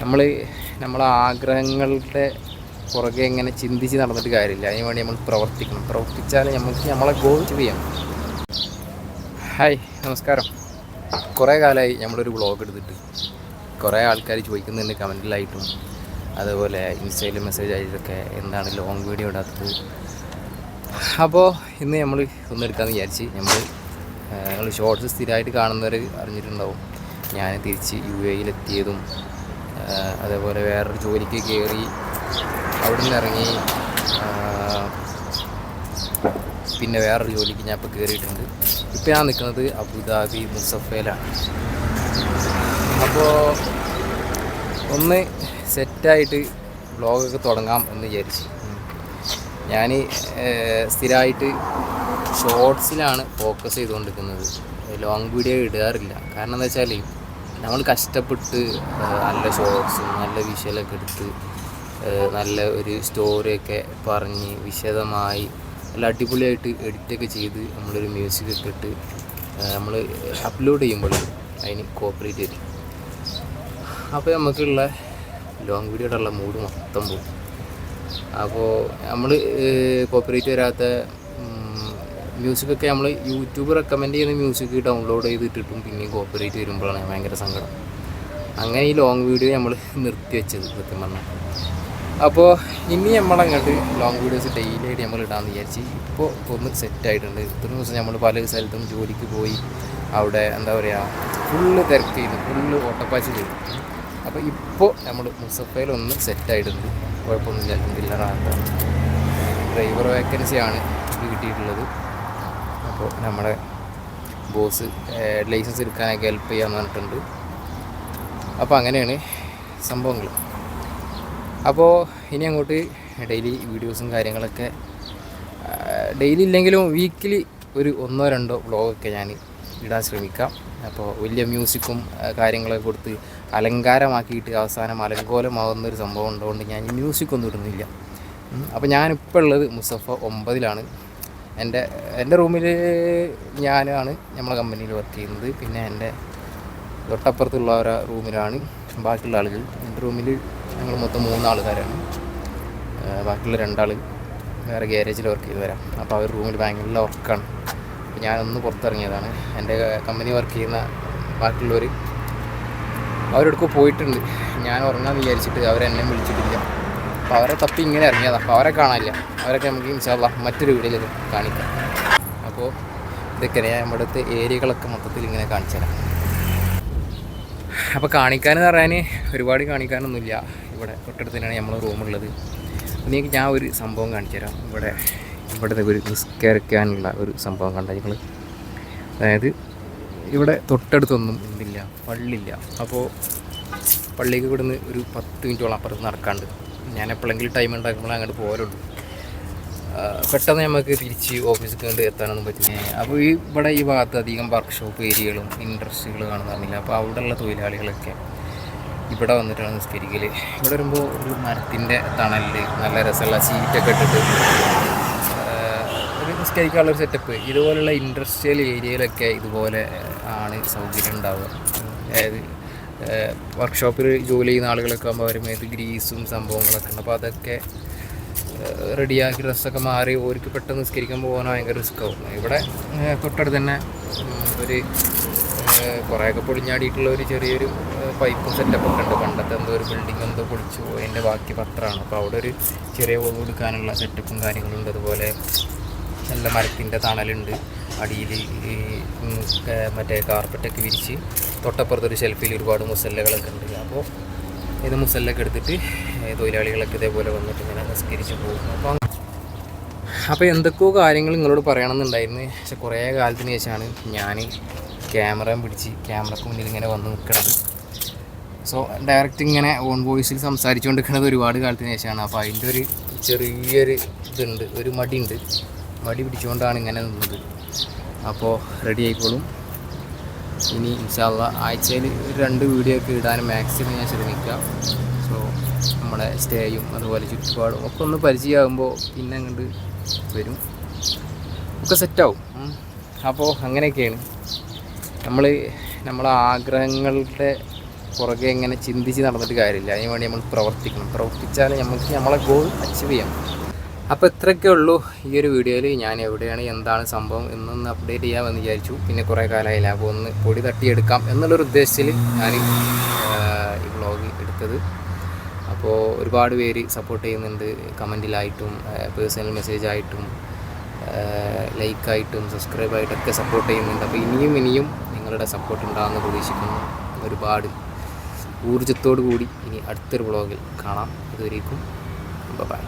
നമ്മൾ നമ്മളെ ആഗ്രഹങ്ങളുടെ പുറകെ ഇങ്ങനെ ചിന്തിച്ച് നടന്നിട്ട് കാര്യമില്ല. അതിന് വേണ്ടി നമ്മൾ പ്രവർത്തിക്കണം. പ്രവർത്തിച്ചാൽ നമുക്ക് നമ്മളെ ഗോൾ ചെയ്യാം. ഹായ് നമസ്കാരം. കുറേ കാലമായി നമ്മളൊരു ബ്ലോഗ് എടുത്തിട്ട് കുറേ ആൾക്കാർ ചോദിക്കുന്നുണ്ട് കമന്റിലായിട്ടും. അതുപോലെ ഇൻസ്റ്റയിൽ മെസ്സേജ് ആയിട്ടൊക്കെ എന്താണ് ലോങ് വീഡിയോ ഇടാത്തത്? അപ്പോൾ ഇന്ന് നമ്മൾ ഒന്ന് എടുക്കാമെന്ന് വിചാരിച്ച് നമ്മൾ നമ്മൾ ഷോർട്സ് സ്ഥിരമായിട്ട് കാണുന്നവർ അറിഞ്ഞിട്ടുണ്ടാവും. ഞാൻ തിരിച്ച് യു എയിലെത്തിയതും അതേപോലെ വേറൊരു ജോലിക്ക് കയറി അവിടെ നിന്ന് ഇറങ്ങി പിന്നെ വേറൊരു ജോലിക്ക് ഞാൻ ഇപ്പോൾ കയറിയിട്ടുണ്ട് ഇപ്പോൾ ഞാൻ നിൽക്കുന്നത് അബുദാബി മുസഫയിലാണ്. അപ്പോൾ ഒന്ന് സെറ്റായിട്ട് വ്ളോഗൊക്കെ തുടങ്ങാം എന്ന് വിചാരിച്ചു. ഞാൻ സ്ഥിരമായിട്ട് ഷോർട്സിലാണ് ഫോക്കസ് ചെയ്തുകൊണ്ടിരിക്കുന്നത്. ലോങ് വീഡിയോ ഇടാറില്ല. കാരണം എന്താ വെച്ചാൽ നമ്മൾ കഷ്ടപ്പെട്ട് നല്ല ഷോർട്സും നല്ല വിഷ്വലൊക്കെ എടുത്ത് നല്ല ഒരു സ്റ്റോറിയൊക്കെ പറഞ്ഞ് വിശദമായി നല്ല അടിപൊളിയായിട്ട് എഡിറ്റൊക്കെ ചെയ്ത് നമ്മളൊരു മ്യൂസിക് ഒക്കെ ഇട്ട് നമ്മൾ അപ്ലോഡ് ചെയ്യുമ്പോൾ അതിന് കോപ്പറേറ്റ് വരും. അപ്പോൾ നമുക്കുള്ള ലോങ് വീഡിയോയുടെ ഉള്ള മൂഡ് മൊത്തം പോകും അപ്പോൾ നമ്മൾ കോപ്പറേറ്റ് വരാത്ത മ്യൂസിക്കൊക്കെ നമ്മൾ യൂട്യൂബ് റെക്കമെൻഡ് ചെയ്യുന്ന മ്യൂസിക് ഡൗൺലോഡ് ചെയ്തിട്ടിട്ടും പിന്നെയും കോപ്പറേറ്റ് വരുമ്പോഴാണ് ഭയങ്കര സങ്കടം. അങ്ങനെ ഈ ലോങ് വീഡിയോ നമ്മൾ നിർത്തി വെച്ചത് സത്യം പറഞ്ഞാൽ അപ്പോൾ ഇനി നമ്മളങ്ങോട്ട് ലോങ് വീഡിയോസ് ഡെയിലി ആയിട്ട് നമ്മൾ ഇടാമെന്ന് വിചാരിച്ച് ഇപ്പോൾ ഒന്ന് സെറ്റായിട്ടുണ്ട് ഇത്രയും ദിവസം നമ്മൾ പല സ്ഥലത്തും ജോലിക്ക് പോയി അവിടെ എന്താ പറയുക ഫുള്ള് തിരക്ക് ചെയ്തു ഫുള്ള് ഓട്ടപ്പാച്ച് ചെയ്തു. അപ്പോൾ ഇപ്പോൾ നമ്മൾ മുസഫയിൽ ഒന്ന് സെറ്റായിട്ടുണ്ട് കുഴപ്പമൊന്നുമില്ല എന്തില്ല ഡ്രൈവർ വേക്കൻസിയാണ് കിട്ടിയിട്ടുള്ളത്. അപ്പോൾ നമ്മുടെ ബോസ് ലൈസൻസ് എടുക്കാനൊക്കെ ഹെൽപ്പ് ചെയ്യാന്ന് പറഞ്ഞിട്ടുണ്ട്. അപ്പോൾ അങ്ങനെയാണ് സംഭവങ്ങൾ. അപ്പോൾ ഇനി അങ്ങോട്ട് ഡെയിലി വീഡിയോസും കാര്യങ്ങളൊക്കെ ഡെയിലി ഇല്ലെങ്കിലും വീക്കിലി ഒരു ഒന്നോ രണ്ടോ വ്ളോഗൊക്കെ ഞാൻ ഇടാൻ ശ്രമിക്കാം. അപ്പോൾ വലിയ മ്യൂസിക്കും കാര്യങ്ങളൊക്കെ കൊടുത്ത് അലങ്കാരമാക്കിയിട്ട് അവസാനം അലങ്കോലമാകുന്ന ഒരു സംഭവം ഉള്ളതുകൊണ്ട് ഞാൻ മ്യൂസിക്കൊന്നും ഇടുന്നില്ല. അപ്പോൾ ഞാനിപ്പോൾ ഉള്ളത് മുസഫ ഒമ്പതിലാണ്. എന്റെ എന്റെ റൂമിൽ ഞാനാണ് നമ്മളെ കമ്പനിയിൽ വർക്ക് ചെയ്യുന്നത്. പിന്നെ എന്റെ തൊട്ടപ്പുറത്തുള്ള ഒരു റൂമിലാണ് ബാക്കിയുള്ള ആളുകൾ. എന്റെ റൂമിൽ ഞങ്ങൾ മൊത്തം മൂന്ന് ആൾക്കാരാണ് ബാക്കിയുള്ള രണ്ടാൾ വേറെ ഗ്യാരേജിൽ വർക്ക് ചെയ്ത് വരാം. അപ്പോൾ അവർ റൂമിൽ ഭയങ്കര വർക്കാണ് അപ്പോൾ ഞാനൊന്ന് പുറത്തിറങ്ങിയതാണ്. എന്റെ കമ്പനി വർക്ക് ചെയ്യുന്ന ബാക്കിയുള്ളവർ അവരെടുക്കോ പോയിട്ടുണ്ട്. ഞാൻ ഉറങ്ങാമെന്ന് വിചാരിച്ചിട്ട് അവരെന്നെ വിളിച്ചിട്ടില്ല. അപ്പോൾ അവരെ തപ്പി ഇങ്ങനെ ഇറങ്ങിയതാണ് അപ്പോൾ അവരെ കാണാനില്ല. അവരൊക്കെ നമുക്ക് ഇൻഷാല്ല മറ്റൊരു വീഡിയോയിൽ കാണിക്കാം. അപ്പോൾ ഇതൊക്കെ ഞാൻ നമ്മുടെ അടുത്ത് ഏരിയകളൊക്കെ മൊത്തത്തിൽ ഇങ്ങനെ കാണിച്ചു തരാം. അപ്പോൾ കാണിക്കാനെന്ന് പറയാൻ ഒരുപാട് കാണിക്കാനൊന്നുമില്ല. ഇവിടെ തൊട്ടടുത്ത് നമ്മൾ റൂമുള്ളത് നിങ്ങൾക്ക് ഞാൻ ഒരു സംഭവം കാണിച്ചു തരാം. ഇവിടെ ഇവിടുത്തെ ഒരു നിസ്കരിക്കാനുള്ള ഒരു സംഭവം കണ്ട നിങ്ങൾ അതായത് ഇവിടെ തൊട്ടടുത്തൊന്നും എന്തില്ല പള്ളിയില്ല. അപ്പോൾ പള്ളിക്ക് ഇവിടുന്ന് ഒരു പത്ത് മിനിറ്റോളം അപ്പുറത്ത് നടക്കാണ്ട് ഞാൻ എപ്പോഴെങ്കിലും ടൈം ഉണ്ടാക്കുമ്പോൾ അങ്ങോട്ട് പോരുള്ളൂ പെട്ടെന്ന് നമുക്ക് തിരിച്ച് ഓഫീസിൽ കൊണ്ട് എത്താനൊന്നും പറ്റില്ല. അപ്പോൾ ഈ ഇവിടെ ഈ ഭാഗത്ത് അധികം വർക്ക്ഷോപ്പ് ഏരിയകളും ഇൻഡസ്ട്രികൾ കാണുന്നില്ല അപ്പോൾ അവിടെയുള്ള തൊഴിലാളികളൊക്കെ ഇവിടെ വന്നിട്ടാണ് നിസ്കരിക്കൽ ഇവിടെ വരുമ്പോൾ ഒരു മരത്തിന്റെ തണലിൽ നല്ല രസമുള്ള സീറ്റൊക്കെ ഇട്ടിട്ട് ഒരു നിസ്കരിക്കാനുള്ള ഒരു സെറ്റപ്പ് ഇതുപോലുള്ള ഇൻഡസ്ട്രിയൽ ഏരിയയിലൊക്കെ ഇതുപോലെ ആണ് സൗകര്യം ഉണ്ടാവുക. അതായത് വർക്ക്ഷോപ്പിൽ ജോലി ചെയ്യുന്ന ആളുകളൊക്കെ ആകുമ്പോൾ അവർ ഇത് ഗ്രീസും സംഭവങ്ങളൊക്കെ ഉണ്ട്. അപ്പോൾ അതൊക്കെ റെഡിയാക്കി ഡ്രസ്സൊക്കെ മാറി ഓർക്ക് പെട്ടെന്ന് നിസ്കരിക്കാൻ പോകാൻ ഭയങ്കര റിസ്ക് ആവും. ഇവിടെ തൊട്ടടുത്ത് തന്നെ ഒരു കുറേയൊക്കെ പൊളിഞ്ഞാടിയിട്ടുള്ള ഒരു ചെറിയൊരു പൈപ്പ് സെറ്റപ്പൊക്കെ ഉണ്ട്. പണ്ടത്തെ എന്തോ ഒരു ബിൽഡിംഗ് എന്തോ പൊളിച്ചു അതിന്റെ ബാക്കി പത്രമാണ് അപ്പോൾ അവിടെ ഒരു ചെറിയ ഒതു കൊടുക്കാനുള്ള സെറ്റപ്പും കാര്യങ്ങളുണ്ട് അതുപോലെ നല്ല മരത്തിന്റെ തണലുണ്ട്. അടിയിൽ ഈ മറ്റേ കാർപ്പറ്റൊക്കെ വിരിച്ച് തൊട്ടപ്പുറത്തൊരു ഷെൽഫിൽ ഒരുപാട് മുസല്ലകളൊക്കെ ഉണ്ട്. അപ്പോൾ ഇത് മുസല്ലൊക്കെ എടുത്തിട്ട് തൊഴിലാളികളൊക്കെ ഇതേപോലെ വന്നിട്ട് ഇങ്ങനെ നിസ്കരിച്ച് പോകും അപ്പോൾ അപ്പോൾ എന്തൊക്കെയോ കാര്യങ്ങൾ നിങ്ങളോട് പറയണമെന്നുണ്ടായിരുന്നു. പക്ഷെ കുറേ കാലത്തിന് ശേഷമാണ് ഞാൻ ക്യാമറയും പിടിച്ച് ക്യാമറക്ക് മുന്നിൽ ഇങ്ങനെ വന്ന് നിൽക്കുന്നത് സോ ഡയറക്റ്റ് ഇങ്ങനെ ഓൺ വോയിസിൽ സംസാരിച്ചുകൊണ്ടിരിക്കുന്നത് ഒരുപാട് കാലത്തിന് ശേഷമാണ്. അപ്പോൾ അതിന്റെ ഒരു ചെറിയൊരു ഇതുണ്ട് ഒരു മടിയുണ്ട്. മടി പിടിച്ചുകൊണ്ടാണ് ഇങ്ങനെ നിന്നത്. അപ്പോൾ റെഡി ആയിക്കോളും. ഇനി ഇൻഷാല്ല ആഴ്ചയിൽ രണ്ട് വീഡിയോ ഒക്കെ ഇടാൻ മാക്സിമം ഞാൻ ശ്രമിക്കാം സോ നമ്മുടെ സ്റ്റേയും അതുപോലെ ചുറ്റുപാടും ഒക്കെ ഒന്ന് പരിചയമാകുമ്പോൾ പിന്നെ അങ്ങോട്ട് വരും. ഒക്കെ സെറ്റാവും അപ്പോൾ അങ്ങനെയൊക്കെയാണ്. നമ്മൾ നമ്മളെ ആഗ്രഹങ്ങളുടെ പുറകെ ഇങ്ങനെ ചിന്തിച്ച് നടന്നിട്ട് കാര്യമില്ല. അതിന് വേണ്ടി നമ്മൾ പ്രവർത്തിക്കണം. പ്രവർത്തിച്ചാൽ നമുക്ക് നമ്മളെ ഗോൾ അച്ചീവ് ചെയ്യാം അപ്പോൾ ഇത്രയൊക്കെ ഉള്ളൂ ഈ ഒരു വീഡിയോയിൽ ഞാൻ എവിടെയാണ് എന്താണ് സംഭവം എന്നൊന്ന് അപ്ഡേറ്റ് ചെയ്യാമെന്ന് വിചാരിച്ചു. പിന്നെ കുറേ കാലമായില്ല അപ്പോൾ ഒന്ന് പൊടി തട്ടിയെടുക്കാം എന്നുള്ളൊരു ഉദ്ദേശത്തിൽ ഞാൻ ഈ വ്ളോഗ് എടുത്തത്. അപ്പോൾ ഒരുപാട് പേര് സപ്പോർട്ട് ചെയ്യുന്നുണ്ട്. കമന്റിലായിട്ടും പേഴ്സണൽ മെസ്സേജ് മെസ്സേജായിട്ടും ലൈക്കായിട്ടും സബ്സ്ക്രൈബായിട്ടൊക്കെ സപ്പോർട്ട് ചെയ്യുന്നുണ്ട്. അപ്പോൾ ഇനിയും ഇനിയും നിങ്ങളുടെ സപ്പോർട്ട് ഉണ്ടാകുമെന്ന് പ്രതീക്ഷിക്കുന്നു. ഒരുപാട് ഊർജത്തോടു കൂടി ഇനി അടുത്തൊരു വ്ളോഗിൽ കാണാം. ഇതുവരേക്കും ബൈ